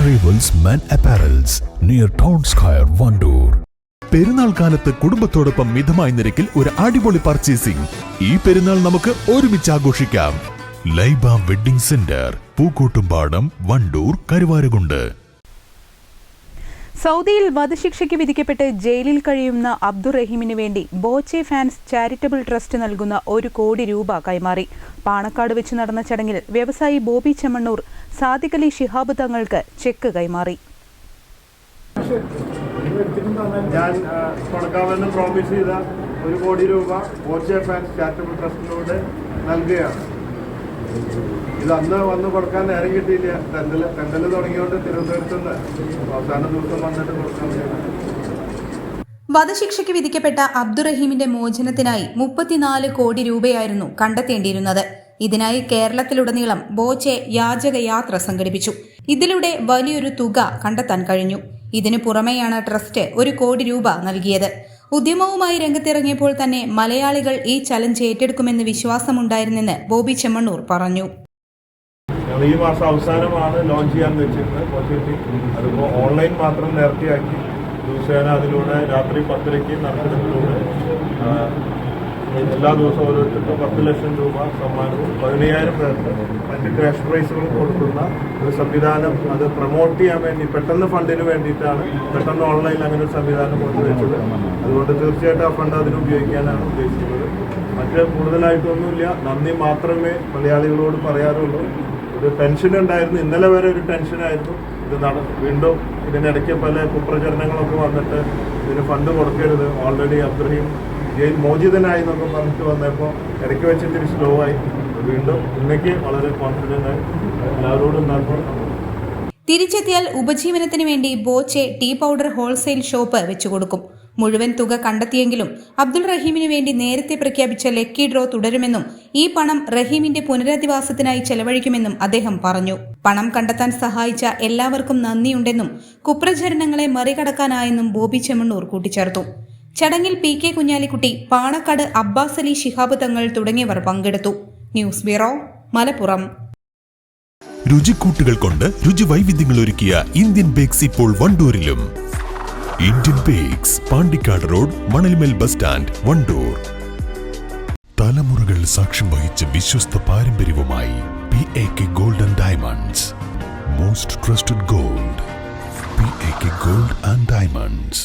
Jewels men apparels near town square Wandoor പെരുന്നാൾ കാലത്ത് കുടുംബത്തോടൊപ്പം മിതമായ നിരക്കിൽ ഒരു അടിപൊളി പർച്ചേസിംഗ് ഈ പെരുന്നാൾ നമുക്ക് ഒരുമിച്ച് ആഘോഷിക്കാം. Laiba wedding centre Pookkottumpadam Wandoor Karuvarakund. സൗദിയിൽ വധശിക്ഷയ്ക്ക് വിധിക്കപ്പെട്ട് ജയിലിൽ കഴിയുന്ന അബ്ദുറഹീമിന് വേണ്ടി ബോച്ചെ ഫാൻസ് ചാരിറ്റബിൾ ട്രസ്റ്റ് നൽകുന്ന ഒരു കോടി രൂപ കൈമാറി. പാണക്കാട് വെച്ച് നടന്ന ചടങ്ങിൽ വ്യവസായി ബോബി ചെമ്മണ്ണൂർ സാദിഖ് അലി ശിഹാബ് തങ്ങൾക്ക് ചെക്ക് കൈമാറി. പ്രോമിസ് ചെയ്ത ഒരു കോടി രൂപ ബോച്ചെ ഫാൻസ് ചാരിറ്റബിൾ ട്രസ്റ്റിനോട് നൽകുകയാണ്. ഇത് അന്ന് വന്ന് കൊടുക്കാൻ നേരം കിട്ടിയില്ല. തെണ്ടൽ തെണ്ടൽ തുടങ്ങിയോണ്ട് തിരുവനന്തപുരത്ത് നിന്ന് അവസാന ദിവസം വന്നിട്ട് കൊടുക്കാൻ വധശിക്ഷയ്ക്ക് വിധിക്കപ്പെട്ട അബ്ദുറഹീമിന്റെ മോചനത്തിനായി മുപ്പത്തിനാല് കോടി രൂപയായിരുന്നു കണ്ടെത്തേണ്ടിയിരുന്നത്. ഇതിനായി കേരളത്തിലുടനീളം ബോച്ചെ യാചകയാത്ര സംഘടിപ്പിച്ചു. ഇതിലൂടെ വലിയൊരു തുക കണ്ടെത്താൻ കഴിഞ്ഞു. ഇതിനു പുറമെയാണ് ട്രസ്റ്റ് ഒരു കോടി രൂപ നൽകിയത്. ഉദ്യമവുമായി രംഗത്തിറങ്ങിയപ്പോൾ തന്നെ മലയാളികൾ ഈ ചലഞ്ച് ഏറ്റെടുക്കുമെന്ന് വിശ്വാസമുണ്ടായിരുന്നെന്ന് ബോബി ചെമ്മണ്ണൂർ പറഞ്ഞു. ഈ മാസം അവസാനമാണ് ലോഞ്ച് ചെയ്യാൻ വെച്ചിരുന്നത്. പോസിറ്റി അതിപ്പോൾ ഓൺലൈൻ മാത്രം നേരത്തെയാക്കി ദിവസേന അതിലൂടെ രാത്രി പത്തരയ്ക്ക് നറുക്കെടുപ്പിലൂടെ എല്ലാ ദിവസവും ഓരോരുത്തർക്കും പത്ത് ലക്ഷം രൂപ സമ്മാനവും പതിനയ്യായിരം പേർക്ക് മറ്റ് ക്യാഷ് പ്രൈസുകളും കൊടുക്കുന്ന ഒരു സംവിധാനം അത് പ്രൊമോട്ട് ചെയ്യാൻ വേണ്ടി പെട്ടെന്ന് ഫണ്ടിന് വേണ്ടിയിട്ടാണ് പെട്ടെന്ന് ഓൺലൈനിൽ അങ്ങനെ ഒരു സംവിധാനം കൊണ്ടുവച്ചത് അതുകൊണ്ട് തീർച്ചയായിട്ടും ആ ഫണ്ട് അതിന് ഉപയോഗിക്കാനാണ് ഉദ്ദേശിക്കുന്നത്. മറ്റ് കൂടുതലായിട്ടൊന്നുമില്ല. നന്ദി മാത്രമേ മലയാളികളോട് പറയാറുള്ളൂ. ഇത് ടെൻഷൻ ഉണ്ടായിരുന്നു. ഇന്നലെ വരെ ഒരു ടെൻഷനായിരുന്നു ഇത് നട വീണ്ടും ഇതിനിടയ്ക്ക് പല കുപ്രചരണങ്ങളൊക്കെ വന്നിട്ട് ഇതിന് ഫണ്ട് കൊടുക്കരുത്. ഓൾറെഡി അബ്ദുറഹീം ജയിൽ മോചിതനായി എന്നൊക്കെ പറഞ്ഞിട്ട് വന്നപ്പോൾ ഇടയ്ക്ക് വെച്ച് ഇത്തിരി സ്ലോ ആയി. വീണ്ടും ഇന്നേക്ക് വളരെ കോൺഫിഡന്റ് ആയി. എല്ലാവരോടും നന്ദി. തിരിച്ചെത്തിയാൽ ഉപജീവനത്തിന് വേണ്ടി Boche tea powder wholesale shop വെച്ചുകൊടുക്കും മുഴുവൻ തുക കണ്ടെത്തിയെങ്കിലും അബ്ദുൾ റഹീമിന് വേണ്ടി നേരത്തെ പ്രഖ്യാപിച്ച ലക്കി ഡ്രോ തുടരുമെന്നും ഈ പണം റഹീമിന്റെ പുനരധിവാസത്തിനായി ചെലവഴിക്കുമെന്നും അദ്ദേഹം പറഞ്ഞു. പണം കണ്ടെത്താൻ സഹായിച്ച എല്ലാവർക്കും നന്ദിയുണ്ടെന്നും കുപ്രചരണങ്ങളെ മറികടക്കാനായെന്നും ബോബി ചെമ്മണ്ണൂർ കൂട്ടിച്ചേർത്തു. ചടങ്ങിൽ പി കെ കുഞ്ഞാലിക്കുട്ടി പാണക്കാട് അബ്ബാസ് അലി ശിഹാബ് തങ്ങൾ തുടങ്ങിയവർ പങ്കെടുത്തു. News bureau Malappuram. രുചിക്കൂട്ടുകൾ കൊണ്ട് രുചി വൈവിധ്യങ്ങൾ ഒരുക്കിയ ഇന്ത്യൻ ബേക്സ് ഇപ്പോൾ വണ്ടൂരിലും. Indian bakes Pandikkad road Manalmel bus stand Wandoor. തലമുറകൾ സാക്ഷ്യം വഹിച്ച വിശ്വസ്ത പാരമ്പര്യവുമായി P A K golden diamonds most trusted gold P A K gold and diamonds